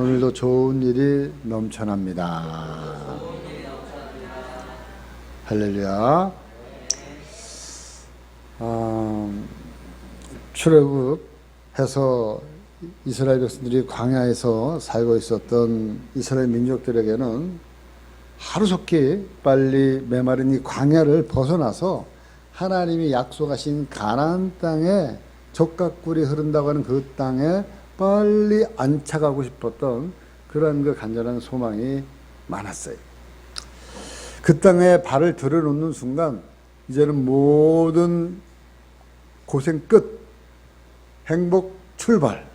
오늘도 좋은 일이 넘쳐납니다. 할렐루야. 아, 출애굽해서 이스라엘 백성들이 광야에서 살고 있었던 이스라엘 민족들에게는 하루속히 빨리 메마른 이 광야를 벗어나서 하나님이 약속하신 가나안 땅에 적각꿀이 흐른다고 하는 그 땅에 빨리 안착하고 싶었던 그러한 그 간절한 소망이 많았어요. 그 땅에 발을 들여놓는 순간 이제는 모든 고생 끝, 행복 출발.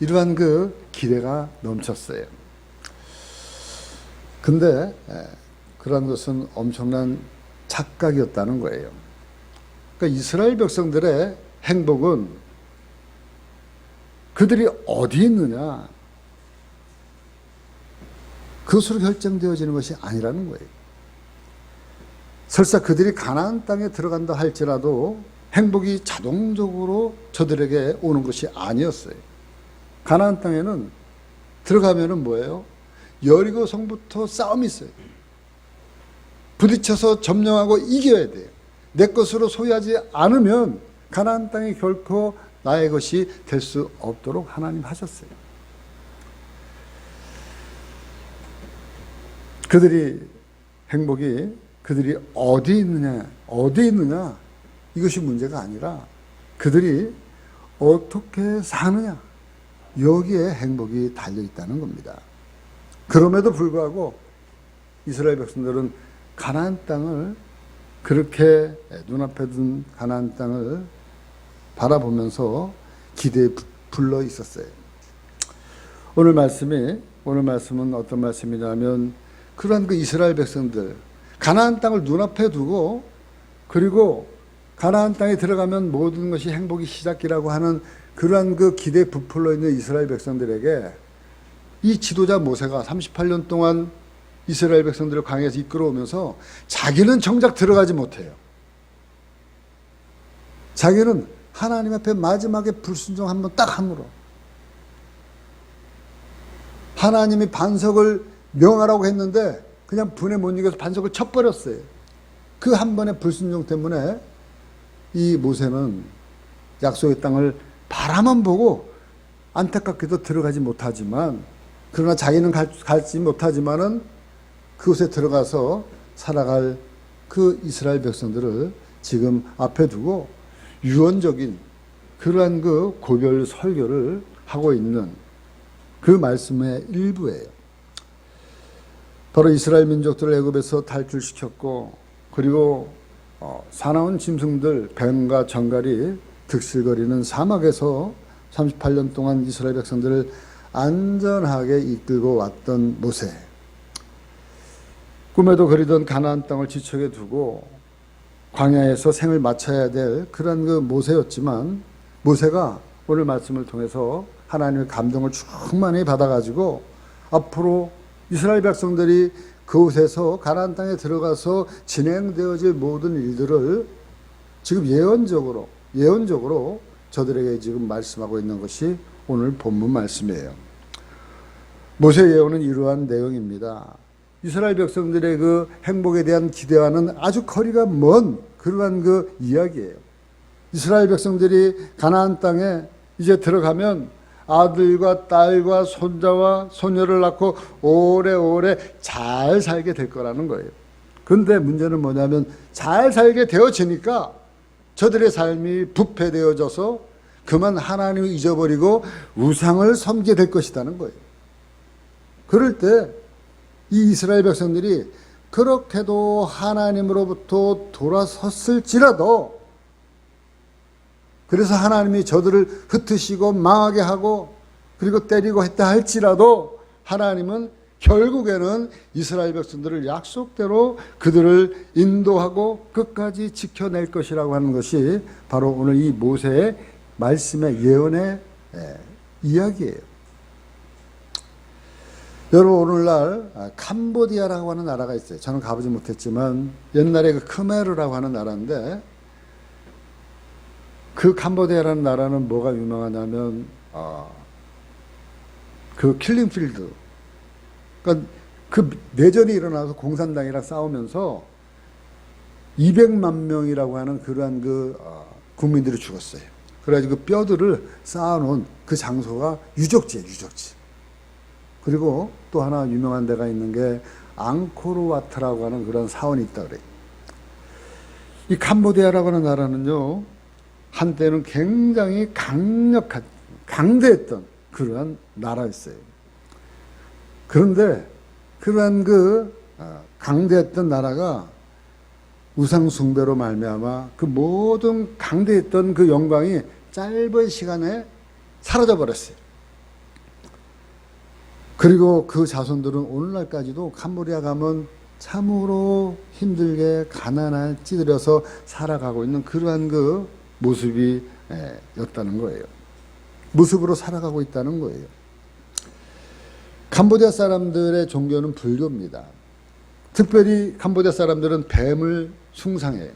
이러한 그 기대가 넘쳤어요. 근데 예, 그러한 것은 엄청난 착각이었다는 거예요. 그러니까 이스라엘 백성들의 행복은 그들이 어디 있느냐 그것으로 결정되어지는 것이 아니라는 거예요. 설사 그들이 가나안 땅에 들어간다 할지라도 행복이 자동적으로 저들에게 오는 것이 아니었어요. 가나안 땅에는 들어가면은 뭐예요? 여리고 성부터 싸움이 있어요. 부딪혀서 점령하고 이겨야 돼요. 내 것으로 소유하지 않으면 가나안 땅이 결코 나의 것이 될 수 없도록 하나님 하셨어요. 그들이 행복이 그들이 어디 있느냐, 어디 있느냐 이것이 문제가 아니라 그들이 어떻게 사느냐 여기에 행복이 달려 있다는 겁니다. 그럼에도 불구하고 이스라엘 백성들은 가나안 땅을 그렇게 눈앞에 둔 가나안 땅을 바라보면서 기대에 불러 있었어요. 오늘 말씀이 오늘 말씀은 어떤 말씀이냐면 그러한 그 이스라엘 백성들 가나안 땅을 눈앞에 두고 그리고 가나안 땅에 들어가면 모든 것이 행복이 시작이라고 하는 그러한 그 기대에 부풀러 있는 이스라엘 백성들에게 이 지도자 모세가 38년 동안 이스라엘 백성들을 광야에서 이끌어오면서 자기는 정작 들어가지 못해요. 자기는 하나님 앞에 마지막에 불순종 한 번 딱 함으로 하나님이 반석을 명하라고 했는데 그냥 분에 못 이겨서 반석을 쳐버렸어요. 그 한 번의 불순종 때문에 이 모세는 약속의 땅을 바라만 보고 안타깝게도 들어가지 못하지만 그러나 자기는 갈, 갈지 못하지만은 그곳에 들어가서 살아갈 그 이스라엘 백성들을 지금 앞에 두고 유언적인 그러한 그 고별 설교를 하고 있는 그 말씀의 일부예요. 바로 이스라엘 민족들을 애굽에서 탈출시켰고 그리고 어, 사나운 짐승들 뱀과 정갈이 득실거리는 사막에서 38년 동안 이스라엘 백성들을 안전하게 이끌고 왔던 모세. 꿈에도 그리던 가나안 땅을 지척에 두고 광야에서 생을 마쳐야 될 그런 그 모세였지만 모세가 오늘 말씀을 통해서 하나님의 감동을 충만히 받아가지고 앞으로 이스라엘 백성들이 그곳에서 가나안 땅에 들어가서 진행되어질 모든 일들을 지금 예언적으로 예언적으로 저들에게 지금 말씀하고 있는 것이 오늘 본문 말씀이에요. 모세 예언은 이러한 내용입니다. 이스라엘 백성들의 그 행복에 대한 기대와는 아주 거리가 먼 그러한 그 이야기예요. 이스라엘 백성들이 가나안 땅에 이제 들어가면 아들과 딸과 손자와 소녀를 낳고 오래오래 잘 살게 될 거라는 거예요. 근데 문제는 뭐냐면 잘 살게 되어지니까 저들의 삶이 부패되어져서 그만 하나님을 잊어버리고 우상을 섬게 될 것이라는 거예요. 그럴 때 이 이스라엘 백성들이 그렇게도 하나님으로부터 돌아섰을지라도 그래서 하나님이 저들을 흩으시고 망하게 하고 그리고 때리고 했다 할지라도 하나님은 결국에는 이스라엘 백성들을 약속대로 그들을 인도하고 끝까지 지켜낼 것이라고 하는 것이 바로 오늘 이 모세의 말씀의 예언의 이야기예요. 여러분 오늘날 아, 캄보디아라고 하는 나라가 있어요. 저는 가보지 못했지만 옛날에 그 크메르라고 하는 나라인데 그 캄보디아라는 나라는 뭐가 유명하냐면 어, 그 킬링필드. 그러니까 그 내전이 일어나서 공산당이랑 싸우면서 200만 명이라고 하는 그러한 그 어, 국민들이 죽었어요. 그래가지고 그 뼈들을 쌓아놓은 그 장소가 유적지예요, 유적지. 그리고 또 하나 유명한 데가 있는 게 앙코르와트라고 하는 그런 사원이 있다 그래요. 이 캄보디아라고 하는 나라는요, 한때는 굉장히 강력한, 강대했던 그러한 나라였어요. 그런데 그러한 그 어, 강대했던 나라가 우상숭배로 말미암아 그 모든 강대했던 그 영광이 짧은 시간에 사라져 버렸어요. 그리고 그 자손들은 오늘날까지도 캄보디아 가면 참으로 힘들게 가난한 찌들여서 살아가고 있는 그러한 그 모습이 에, 였다는 거예요. 모습으로 살아가고 있다는 거예요. 캄보디아 사람들의 종교는 불교입니다. 특별히 캄보디아 사람들은 뱀을 숭상해요.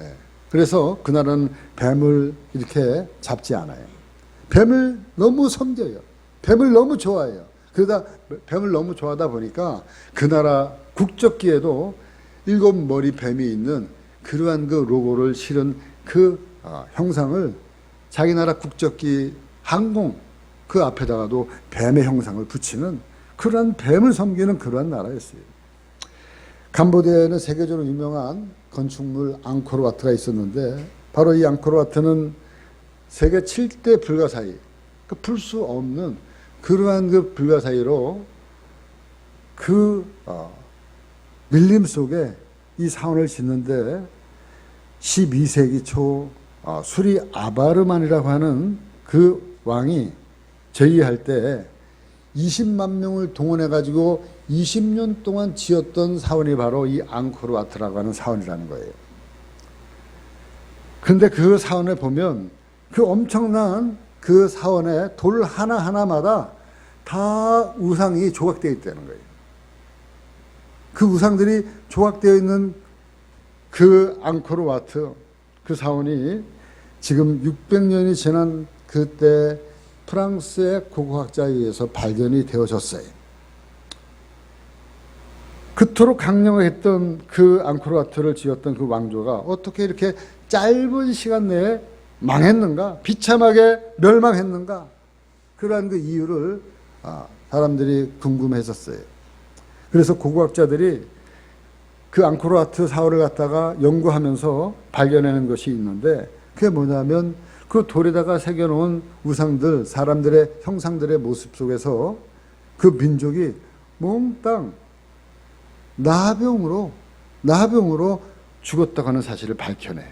예. 그래서 그 나라는 뱀을 이렇게 잡지 않아요. 뱀을 너무 섬겨요. 뱀을 너무 좋아해요. 그러다 뱀을 너무 좋아하다 보니까 그 나라 국적기에도 일곱 머리 뱀이 있는 그러한 그 로고를 실은 그 어, 형상을 자기 나라 국적기 항공 그 앞에다가도 뱀의 형상을 붙이는 그러한 뱀을 섬기는 그러한 나라였어요. 캄보디아에는 세계적으로 유명한 건축물 앙코르와트가 있었는데 바로 이 앙코르와트는 세계 7대 불가사의 그 풀 수 없는 그러한 그 불가사의로 그 어, 밀림 속에 이 사원을 짓는데 12세기 초 어, 수리 아바르만이라고 하는 그 왕이 제의할 때 20만 명을 동원해 가지고 20년 동안 지었던 사원이 바로 이 앙코르와트라고 하는 사원이라는 거예요. 근데 그 사원에 보면 그 엄청난 그 사원의 돌 하나하나마다 다 우상이 조각되어 있다는 거예요. 그 우상들이 조각되어 있는 그 앙코르와트 그 사원이 지금 600년이 지난 그때 프랑스의 고고학자에 의해서 발견이 되어졌어요. 그토록 강력했던 그 앙코르와트를 지었던 그 왕조가 어떻게 이렇게 짧은 시간 내에 망했는가? 비참하게 멸망했는가? 그러한 그 이유를 아, 사람들이 궁금했었어요. 그래서 고고학자들이 그 앙코르와트 사월을 갖다가 연구하면서 발견하는 것이 있는데 그게 뭐냐면 그 돌에다가 새겨놓은 우상들, 사람들의 형상들의 모습 속에서 그 민족이 몽땅 나병으로 나병으로 죽었다고 하는 사실을 밝혀내요.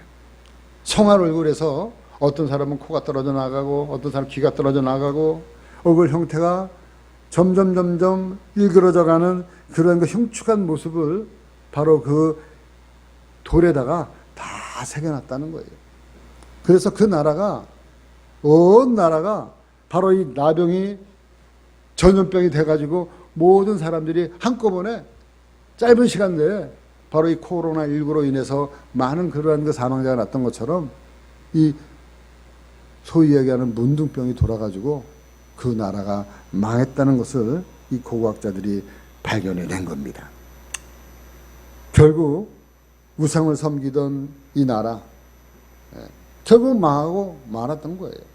성할 얼굴에서 어떤 사람은 코가 떨어져 나가고 어떤 사람은 귀가 떨어져 나가고 얼굴 형태가 점점 점점 일그러져 가는 그런 그 흉측한 모습을 바로 그 돌에다가 다 새겨놨다는 거예요. 그래서 그 나라가 온 나라가 바로 이 나병이 전염병이 돼가지고 모든 사람들이 한꺼번에 짧은 시간 내에 바로 이 코로나 19로 인해서 많은 그러한 그 사망자가 났던 것처럼 이 소위 얘기하는 문둥병이 돌아가지고 그 나라가 망했다는 것을 이 고고학자들이 발견해 낸 겁니다. 결국 우상을 섬기던 이 나라 예, 결국 망하고 말았던 거예요.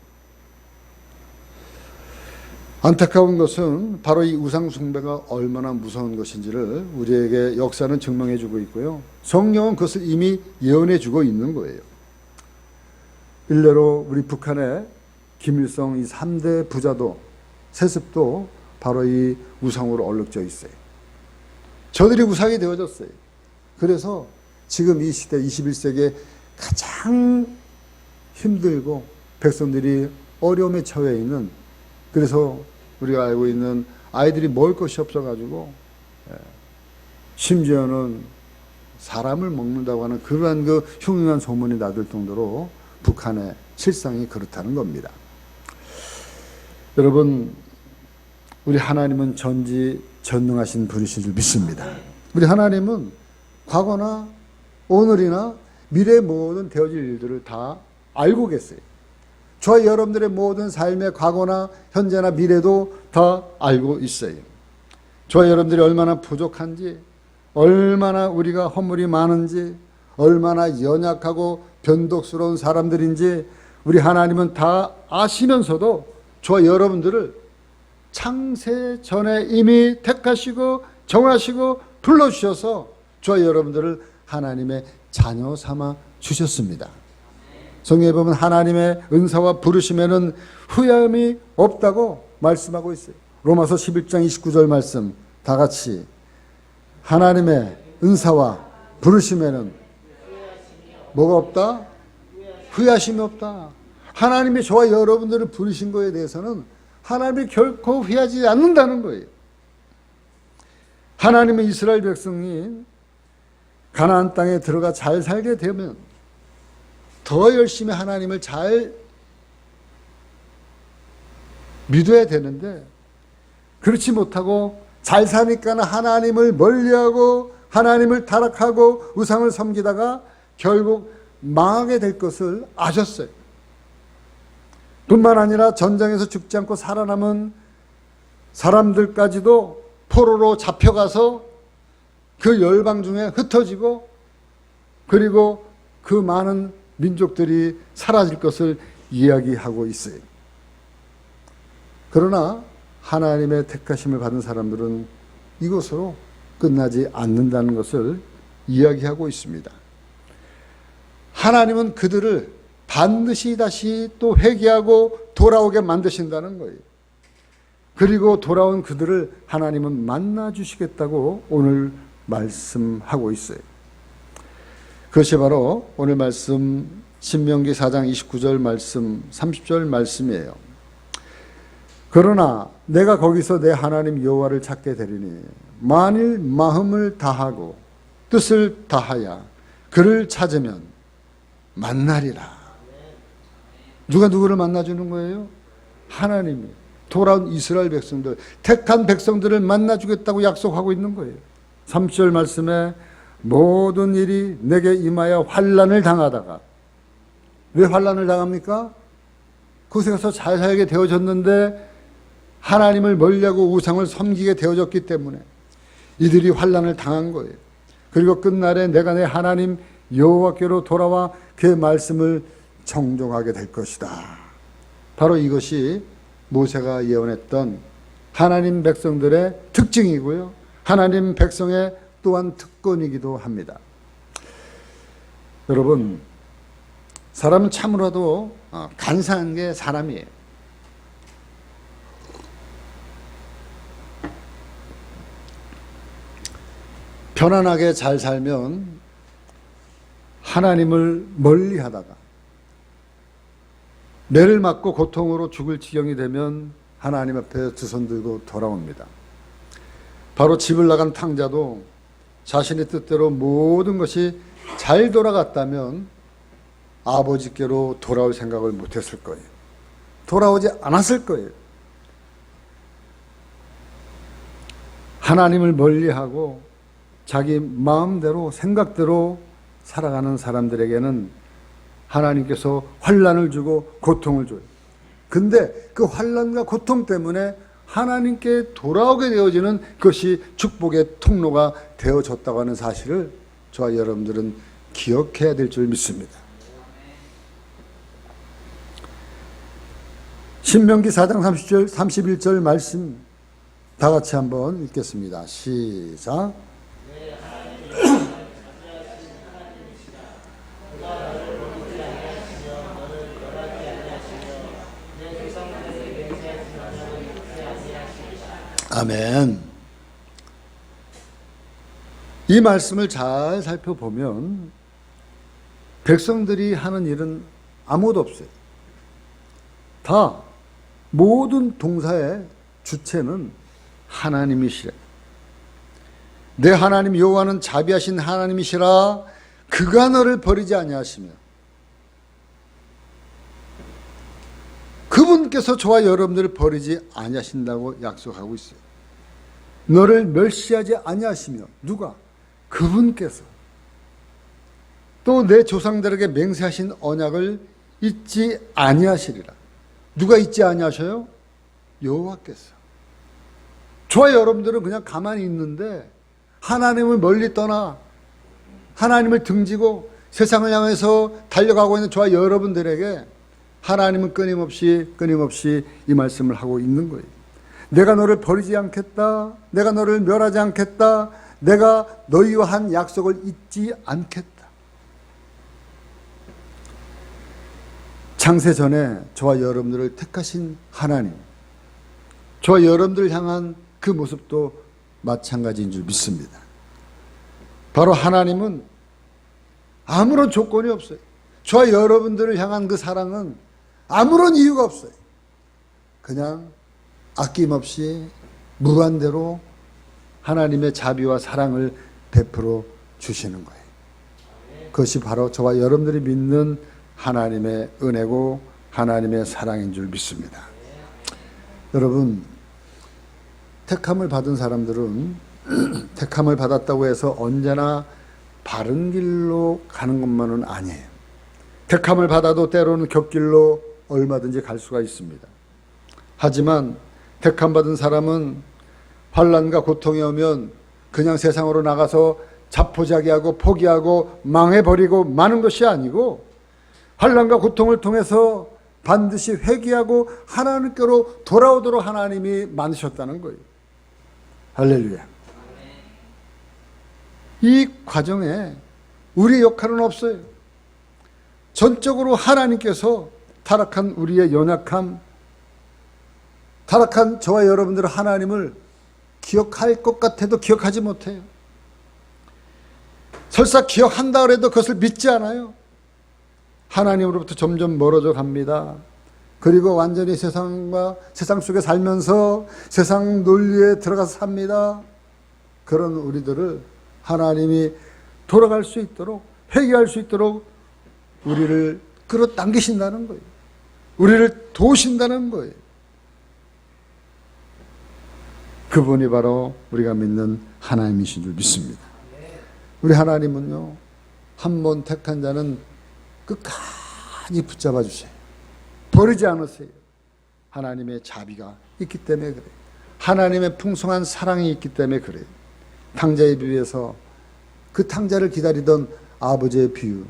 안타까운 것은 바로 이 우상 숭배가 얼마나 무서운 것인지를 우리에게 역사는 증명해 주고 있고요. 성령은 그것을 이미 예언해 주고 있는 거예요. 일례로 우리 북한의 김일성 이 3대 부자도 세습도 바로 이 우상으로 얼룩져 있어요. 저들이 우상이 되어졌어요. 그래서 지금 이 시대 21세기에 가장 힘들고 백성들이 어려움에 처해 있는 그래서 우리가 알고 있는 아이들이 먹을 것이 없어가지고 예, 심지어는 사람을 먹는다고 하는 그러한 그 흉흉한 소문이 나들 정도로 북한의 실상이 그렇다는 겁니다. 여러분, 우리 하나님은 전지 전능하신 분이신 줄 믿습니다. 우리 하나님은 과거나 오늘이나 미래 모든 되어질 일들을 다 알고 계세요. 저와 여러분들의 모든 삶의 과거나 현재나 미래도 다 알고 있어요. 저와 여러분들이 얼마나 부족한지, 얼마나 우리가 허물이 많은지, 얼마나 연약하고 변덕스러운 사람들인지 우리 하나님은 다 아시면서도 저와 여러분들을 창세 전에 이미 택하시고 정하시고 불러주셔서 저와 여러분들을 하나님의 자녀 삼아 주셨습니다. 성경에 보면 하나님의 은사와 부르심에는 후회함이 없다고 말씀하고 있어요. 로마서 11장 29절 말씀 다 같이 하나님의 은사와 부르심에는 뭐가 없다? 후회하심이 없다. 하나님이 저와 여러분들을 부르신 거에 대해서는 하나님이 결코 후회하지 않는다는 거예요. 하나님은 이스라엘 백성이 가나안 땅에 들어가 잘 살게 되면 더 열심히 하나님을 잘 믿어야 되는데 그렇지 못하고 잘 사니까 하나님을 멀리하고 하나님을 타락하고 우상을 섬기다가 결국 망하게 될 것을 아셨어요. 뿐만 아니라 전장에서 죽지 않고 살아남은 사람들까지도 포로로 잡혀가서 그 열방 중에 흩어지고 그리고 그 많은 민족들이 사라질 것을 이야기하고 있어요. 그러나 하나님의 택하심을 받은 사람들은 이것으로 끝나지 않는다는 것을 이야기하고 있습니다. 하나님은 그들을 반드시 다시 또 회개하고 돌아오게 만드신다는 거예요. 그리고 돌아온 그들을 하나님은 만나 주시겠다고 오늘 말씀하고 있어요. 그것이 바로 오늘 말씀 신명기 4장 29절 말씀 30절 말씀이에요. 그러나 내가 거기서 내 하나님 여호와를 찾게 되리니 만일 마음을 다하고 뜻을 다하여 그를 찾으면 만나리라. 누가 누구를 만나주는 거예요? 하나님이 돌아온 이스라엘 백성들, 택한 백성들을 만나주겠다고 약속하고 있는 거예요. 3절 말씀에 모든 일이 내게 임하여 환란을 당하다가 왜 환란을 당합니까? 그곳에 가서 잘 살게 되어졌는데 하나님을 멀리하고 우상을 섬기게 되어졌기 때문에 이들이 환란을 당한 거예요. 그리고 끝날에 내가 내 하나님 여호와께로 돌아와 그의 말씀을 정종하게 될 것이다. 바로 이것이 모세가 예언했던 하나님 백성들의 특징이고요. 하나님 백성의 또한 특권이기도 합니다. 여러분, 사람은 참으로도 어, 간사한 게 사람이에요. 편안하게 잘 살면 하나님을 멀리 하다가 매를 맞고 고통으로 죽을 지경이 되면 하나님 앞에 두 손 들고 돌아옵니다. 바로 집을 나간 탕자도 자신의 뜻대로 모든 것이 잘 돌아갔다면 아버지께로 돌아올 생각을 못했을 거예요. 돌아오지 않았을 거예요. 하나님을 멀리하고 자기 마음대로 생각대로 살아가는 사람들에게는 하나님께서 환란을 주고 고통을 줘요. 근데 그 환란과 고통 때문에 하나님께 돌아오게 되어지는 것이 축복의 통로가 되어졌다고 하는 사실을 저와 여러분들은 기억해야 될 줄 믿습니다. 신명기 4장 30절, 31절 말씀 다 같이 한번 읽겠습니다. 시작. 아멘. 이 말씀을 잘 살펴보면 백성들이 하는 일은 아무것도 없어요. 다 모든 동사의 주체는 하나님이시래. 내 하나님 여호와는 자비하신 하나님이시라 그가 너를 버리지 아니하시며 그분께서 저와 여러분들을 버리지 아니하신다고 약속하고 있어요. 너를 멸시하지 아니하시며 누가 그분께서 또 내 조상들에게 맹세하신 언약을 잊지 아니하시리라. 누가 잊지 아니하셔요? 여호와께서. 저와 여러분들은 그냥 가만히 있는데 하나님을 멀리 떠나 하나님을 등지고 세상을 향해서 달려가고 있는 저와 여러분들에게 하나님은 끊임없이 끊임없이 이 말씀을 하고 있는 거예요. 내가 너를 버리지 않겠다. 내가 너를 멸하지 않겠다. 내가 너희와 한 약속을 잊지 않겠다. 창세 전에 저와 여러분들을 택하신 하나님, 저와 여러분들을 향한 그 모습도 마찬가지인 줄 믿습니다. 바로 하나님은 아무런 조건이 없어요. 저와 여러분들을 향한 그 사랑은 아무런 이유가 없어요. 그냥 아낌없이 무한대로 하나님의 자비와 사랑을 베풀어 주시는 거예요. 그것이 바로 저와 여러분들이 믿는 하나님의 은혜고 하나님의 사랑인 줄 믿습니다. 여러분, 택함을 받은 사람들은 택함을 받았다고 해서 언제나 바른 길로 가는 것만은 아니에요. 택함을 받아도 때로는 곁길로 얼마든지 갈 수가 있습니다. 하지만 택함 받은 사람은 환란과 고통이 오면 그냥 세상으로 나가서 자포자기하고 포기하고 망해버리고 마는 것이 아니고 환란과 고통을 통해서 반드시 회개하고 하나님께로 돌아오도록 하나님이 만드셨다는 거예요. 할렐루야. 이 과정에 우리의 역할은 없어요. 전적으로 하나님께서 타락한 우리의 연약함, 타락한 저와 여러분들은 하나님을 기억할 것 같아도 기억하지 못해요. 설사 기억한다 그래도 그것을 믿지 않아요. 하나님으로부터 점점 멀어져 갑니다. 그리고 완전히 세상과 세상 속에 살면서 세상 논리에 들어가서 삽니다. 그런 우리들을 하나님이 돌아갈 수 있도록 회개할 수 있도록 우리를 끌어당기신다는 거예요. 우리를 도우신다는 거예요. 그분이 바로 우리가 믿는 하나님이신 줄 믿습니다. 우리 하나님은요, 한 번 택한 자는 끝까지 붙잡아 주세요. 버리지 않으세요. 하나님의 자비가 있기 때문에 그래요. 하나님의 풍성한 사랑이 있기 때문에 그래요. 탕자의 비유에서 그 탕자를 기다리던 아버지의 비유.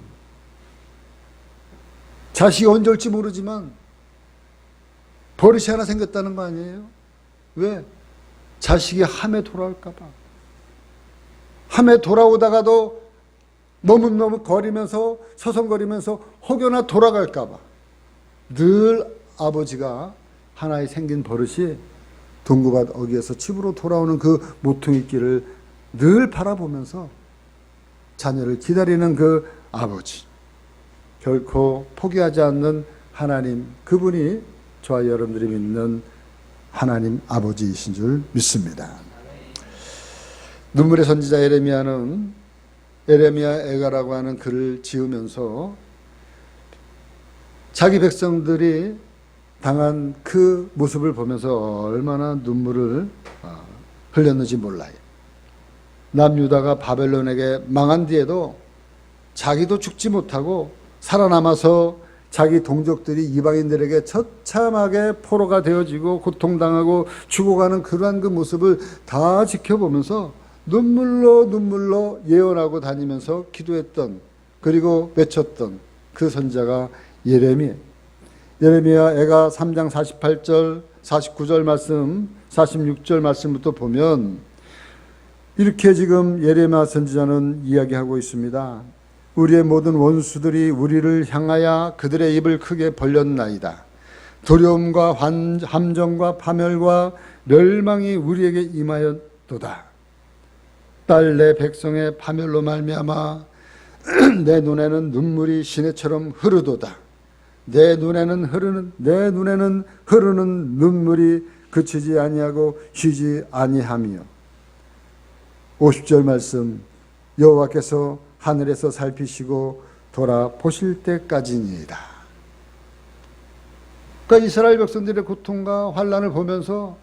자식이 언제 올지 모르지만 버릇이 하나 생겼다는 거 아니에요? 왜? 자식이 함에 돌아올까봐. 함에 돌아오다가도 머뭇머뭇 거리면서 서성거리면서 혹여나 돌아갈까봐. 늘 아버지가 하나의 생긴 버릇이 동구밭 어기에서 집으로 돌아오는 그 모퉁이 길을 늘 바라보면서 자녀를 기다리는 그 아버지. 결코 포기하지 않는 하나님, 그분이 저와 여러분들이 믿는 하나님 아버지이신 줄 믿습니다. 눈물의 선지자 에레미야는 에레미야 애가라고 하는 글을 지으면서 자기 백성들이 당한 그 모습을 보면서 얼마나 눈물을 어, 흘렸는지 몰라요. 남유다가 바벨론에게 망한 뒤에도 자기도 죽지 못하고 살아남아서 자기 동족들이 이방인들에게 처참하게 포로가 되어지고 고통당하고 죽어가는 그러한 그 모습을 다 지켜보면서 눈물로 눈물로 예언하고 다니면서 기도했던 그리고 외쳤던 그 선자가 예레미 예레미야 애가 3장 48절 49절 말씀 46절 말씀부터 보면 이렇게 지금 예레미야 선지자는 이야기하고 있습니다. 우리의 모든 원수들이 우리를 향하여 그들의 입을 크게 벌렸나이다. 두려움과 환, 함정과 파멸과 멸망이 우리에게 임하였도다. 딸 내 백성의 파멸로 말미암아 내 눈에는 눈물이 시내처럼 흐르도다. 내 눈에는 흐르는 내 눈에는 흐르는 눈물이 그치지 아니하고 쉬지 아니하며 50절 말씀 여호와께서 하늘에서 살피시고 돌아보실 때까지니이다. 그러니까 이스라엘 백성들의 고통과 환란을 보면서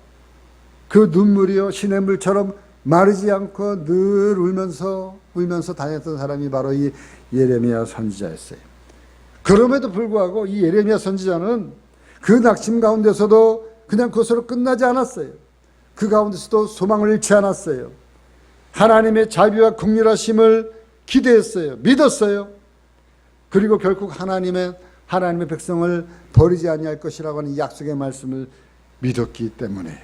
그 눈물이요 시냇 물처럼 마르지 않고 늘 울면서 울면서 다녔던 사람이 바로 이 예레미야 선지자였어요. 그럼에도 불구하고 이 예레미야 선지자는 그 낙심 가운데서도 그냥 그것으로 끝나지 않았어요. 그 가운데서도 소망을 잃지 않았어요. 하나님의 자비와 국률하심을 기대했어요. 믿었어요. 그리고 결국 하나님의 하나님의 백성을 버리지 아니할 것이라고 하는 약속의 말씀을 믿었기 때문에요.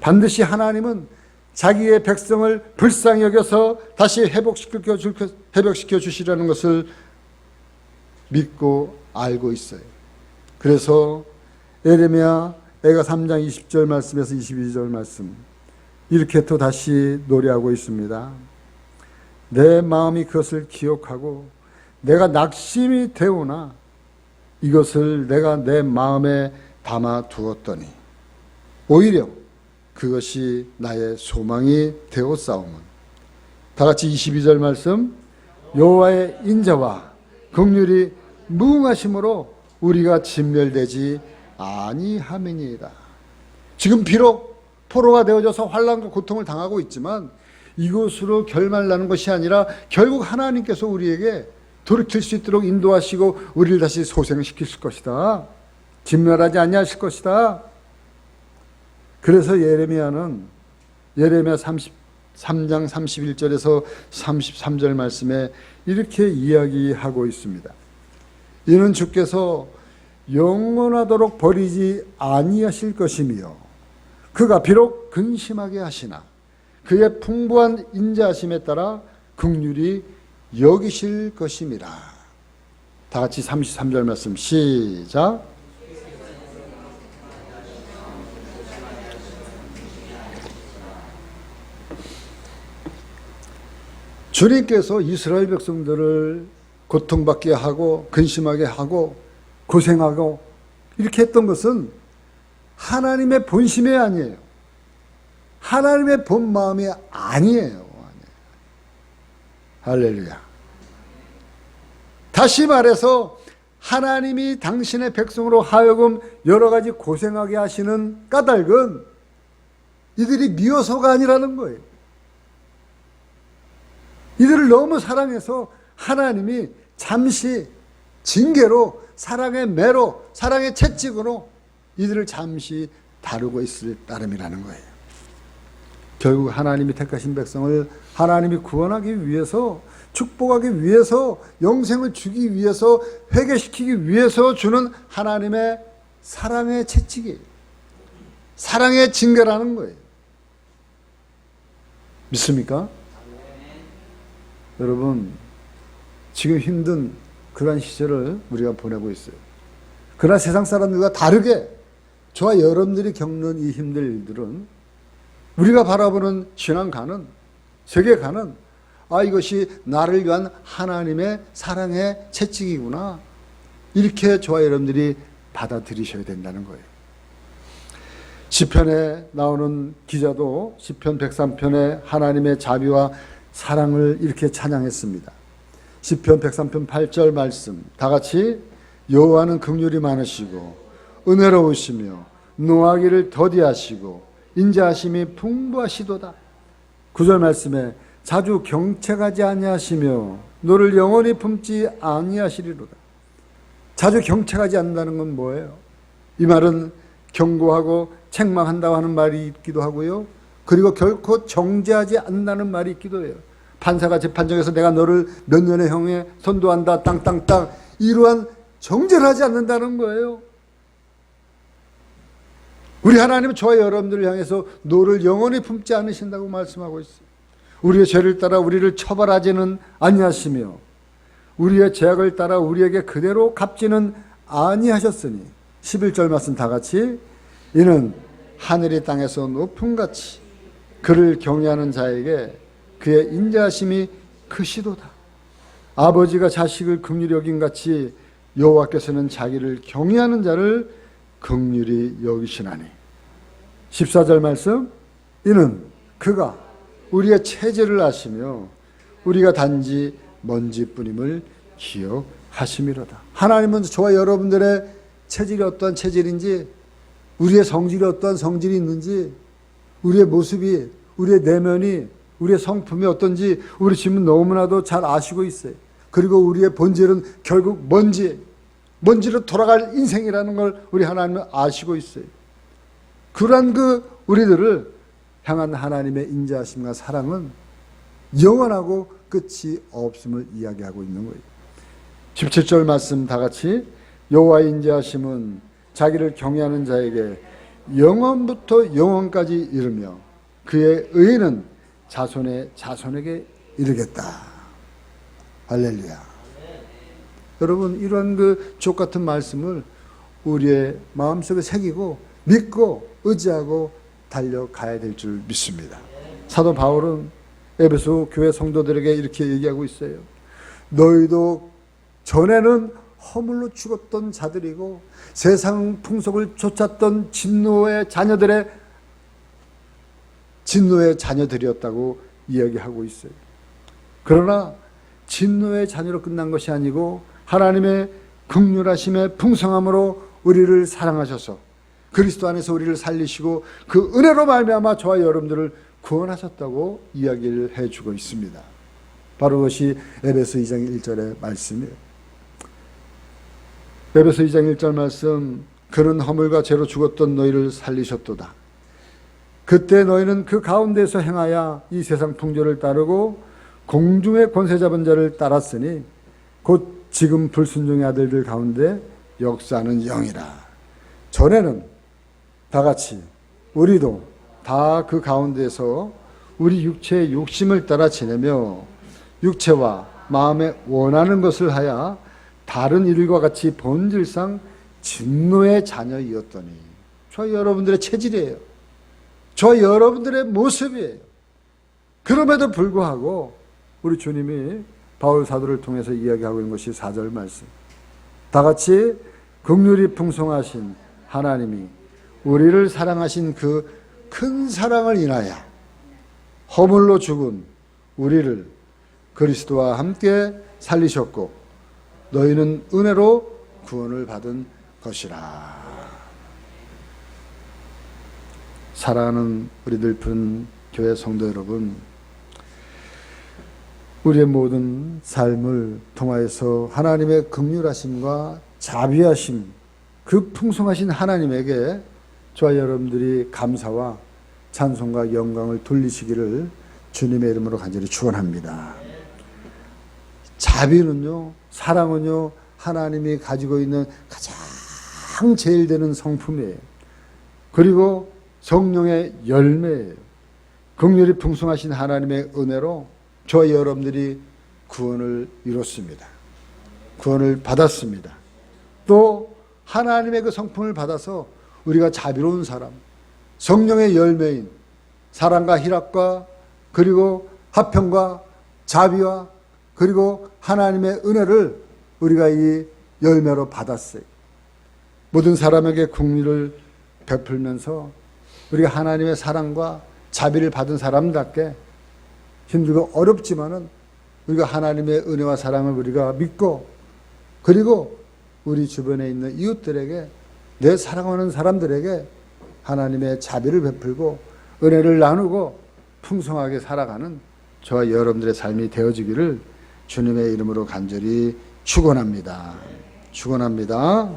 반드시 하나님은 자기의 백성을 불쌍히 여겨서 다시 회복시켜 줄 회복시켜 주시라는 것을 믿고 알고 있어요. 그래서 에레미야 애가 3장 20절 말씀에서 22절 말씀 이렇게 또 다시 노래하고 있습니다. 내 마음이 그것을 기억하고 내가 낙심이 되오나 이것을 내가 내 마음에 담아 두었더니 오히려 그것이 나의 소망이 되어 싸움은 다 같이 22절 말씀 여호와의 인자와 긍휼이 무궁하심으로 우리가 진멸되지 아니함이니이다. 지금 비록 포로가 되어져서 환란과 고통을 당하고 있지만 이것으로 결말 나는 것이 아니라 결국 하나님께서 우리에게 돌이킬 수 있도록 인도하시고 우리를 다시 소생시킬 것이다. 진멸하지 아니하실 것이다. 그래서 예레미야는 예레미야 33장 31절에서 33절 말씀에 이렇게 이야기하고 있습니다. 이는 주께서 영원하도록 버리지 아니하실 것이며 그가 비록 근심하게 하시나 그의 풍부한 인자하심에 따라 극률이 여기실 것임이라. 다 같이 33절 말씀 시작. 주님께서 이스라엘 백성들을 고통받게 하고 근심하게 하고 고생하고 이렇게 했던 것은 하나님의 본심이 아니에요. 하나님의 본 마음이 아니에요. 할렐루야. 다시 말해서 하나님이 당신의 백성으로 하여금 여러 가지 고생하게 하시는 까닭은 이들이 미워서가 아니라는 거예요. 이들을 너무 사랑해서 하나님이 잠시 징계로 사랑의 매로 사랑의 채찍으로 이들을 잠시 다루고 있을 따름이라는 거예요. 결국 하나님이 택하신 백성을 하나님이 구원하기 위해서 축복하기 위해서 영생을 주기 위해서 회개시키기 위해서 주는 하나님의 사랑의 채찍이에요. 사랑의 징계라는 거예요. 믿습니까? 여러분 지금 힘든 그런 시절을 우리가 보내고 있어요. 그러나 세상 사람들과 다르게 저와 여러분들이 겪는 이 힘들 일들은 우리가 바라보는 신앙가는 세계가는 아 이것이 나를 위한 하나님의 사랑의 채찍이구나 이렇게 저와 여러분들이 받아들이셔야 된다는 거예요. 시편에 나오는 기자도 시편 103편에 하나님의 자비와 사랑을 이렇게 찬양했습니다. 시편 103편 8절 말씀 다 같이 여호와는 긍휼이 많으시고 은혜로우시며 노하기를 더디하시고 인자하심이 풍부하시도다. 구절 말씀에 자주 경책하지 아니하시며 너를 영원히 품지 아니하시리로다. 자주 경책하지 않는다는 건 뭐예요? 이 말은 경고하고 책망한다고 하는 말이 있기도 하고요. 그리고 결코 정죄하지 않는다는 말이 있기도 해요. 판사가 재판정에서 내가 너를 몇 년의 형에 선도한다 땅땅땅 이러한 정죄를 하지 않는다는 거예요. 우리 하나님은 저와 여러분들을 향해서 너를 영원히 품지 않으신다고 말씀하고 있어요. 우리의 죄를 따라 우리를 처벌하지는 아니하시며 우리의 죄악을 따라 우리에게 그대로 갚지는 아니하셨으니 11절 말씀 다 같이 이는 하늘이 땅에서 높음같이 그를 경외하는 자에게 그의 인자하심이 크시도다. 아버지가 자식을 긍휼히 여긴 같이 여호와께서는 자기를 경외하는 자를 긍휼히 여기시나니 14절 말씀 이는 그가 우리의 체질을 아시며 우리가 단지 먼지뿐임을 기억하심이로다. 하나님은 저와 여러분들의 체질이 어떠한 체질인지 우리의 성질이 어떠한 성질이 있는지 우리의 모습이 우리의 내면이 우리의 성품이 어떤지 우리 지금 너무나도 잘 아시고 있어요. 그리고 우리의 본질은 결국 먼지, 먼지로 돌아갈 인생이라는 걸 우리 하나님은 아시고 있어요. 그러한 그 우리들을 향한 하나님의 인자하심과 사랑은 영원하고 끝이 없음을 이야기하고 있는 거예요. 17절 말씀 다 같이 여호와의 인자하심은 자기를 경외하는 자에게 영원부터 영원까지 이르며 그의 의는 자손의 자손에게 이르겠다. 할렐루야. 여러분 이런 그족 같은 말씀을 우리의 마음속에 새기고 믿고 의지하고 달려가야 될 줄 믿습니다. 사도 바울은 에베소 교회 성도들에게 이렇게 얘기하고 있어요. 너희도 전에는 허물로 죽었던 자들이고 세상 풍속을 쫓았던 진노의 자녀들의 진노의 자녀들이었다고 이야기하고 있어요. 그러나 진노의 자녀로 끝난 것이 아니고 하나님의 극률하심의 풍성함으로 우리를 사랑하셔서 그리스도 안에서 우리를 살리시고 그 은혜로 말미암아 저와 여러분들을 구원하셨다고 이야기를 해주고 있습니다. 바로 그것이 에베소 2장 1절의 말씀이에요. 에베소 2장 1절 말씀 그는 허물과 죄로 죽었던 너희를 살리셨도다. 그때 너희는 그 가운데서 행하여 이 세상 풍조를 따르고 공중의 권세 잡은 자를 따랐으니 곧 지금 불순종의 아들들 가운데 역사하는 영이라. 전에는 다 같이 우리도 다 그 가운데서 우리 육체의 욕심을 따라 지내며 육체와 마음에 원하는 것을 하여 다른 일과 같이 본질상 진노의 자녀이었더니 저 여러분들의 체질이에요. 저 여러분들의 모습이에요. 그럼에도 불구하고 우리 주님이 바울 사도를 통해서 이야기하고 있는 것이 4절 말씀. 다 같이 극률이 풍성하신 하나님이 우리를 사랑하신 그 큰 사랑을 인하여 허물로 죽은 우리를 그리스도와 함께 살리셨고 너희는 은혜로 구원을 받은 것이라. 사랑하는 우리들 푸른 교회 성도 여러분, 우리의 모든 삶을 통하여서 하나님의 극률하심과 자비하심, 그 풍성하신 하나님에게 저와 여러분들이 감사와 찬송과 영광을 돌리시기를 주님의 이름으로 간절히 축원합니다. 자비는요, 사랑은요, 하나님이 가지고 있는 가장 제일 되는 성품이에요. 그리고 성령의 열매예요. 긍휼이 풍성하신 하나님의 은혜로 저와 여러분들이 구원을 이뤘습니다. 구원을 받았습니다. 또 하나님의 그 성품을 받아서 우리가 자비로운 사람, 성령의 열매인 사랑과 희락과 그리고 화평과 자비와 그리고 하나님의 은혜를 우리가 이 열매로 받았어요. 모든 사람에게 국리를 베풀면서 우리가 하나님의 사랑과 자비를 받은 사람답게 힘들고 어렵지만은 우리가 하나님의 은혜와 사랑을 우리가 믿고 그리고 우리 주변에 있는 이웃들에게 내 사랑하는 사람들에게 하나님의 자비를 베풀고 은혜를 나누고 풍성하게 살아가는 저와 여러분들의 삶이 되어지기를 주님의 이름으로 간절히 축원합니다. 축원합니다.